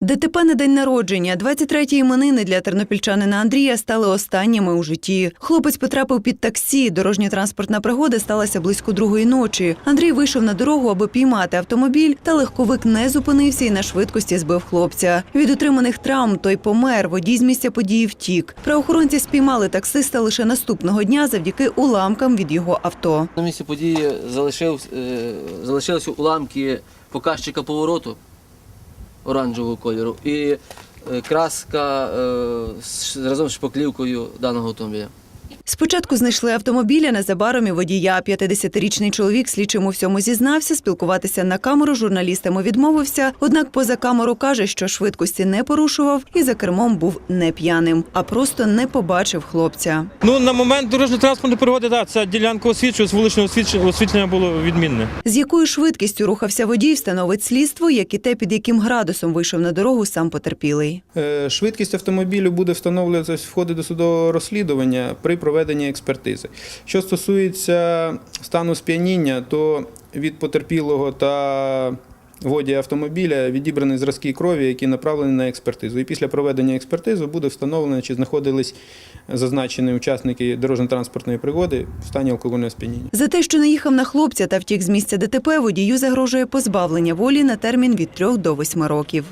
ДТП на день народження. 23-ті іменини для тернопільчанина Андрія стали останніми у житті. Хлопець потрапив під таксі. Дорожньо-транспортна пригода сталася близько другої ночі. Андрій вийшов на дорогу, аби піймати автомобіль, та легковик не зупинився і на швидкості збив хлопця. Від отриманих травм той помер. Водій з місця події втік. Правоохоронці спіймали таксиста лише наступного дня завдяки уламкам від його авто. На місці події е, залишилися уламки показчика повороту оранжевого кольору і е, краска е, разом з шпаклівкою даного автомобіля. Спочатку знайшли автомобіля, незабаром і водія. 50-річний чоловік слідчим у всьому зізнався, спілкуватися на камеру журналістами відмовився. Однак поза камеру каже, що швидкості не порушував і за кермом був не п'яним, а просто не побачив хлопця. Ну, на момент дорожньо-транспортної пригоди, так, ця ділянка вуличне освітлення, освітлення було відмінне. З якою швидкістю рухався водій, встановить слідство, як і те, під яким градусом вийшов на дорогу сам потерпілий. Е, Швидкість автомобілю буде встановлюватися в ході досудового розслідування при проведенні експертизи. Що стосується стану сп'яніння, то від потерпілого та водія автомобіля відібрані зразки крові, які направлені на експертизу. І після проведення експертизи буде встановлено, чи знаходились зазначені учасники дорожньо-транспортної пригоди в стані алкогольного сп'яніння. За те, що наїхав на хлопця та втік з місця ДТП, водію загрожує позбавлення волі на термін від 3 до 8 років.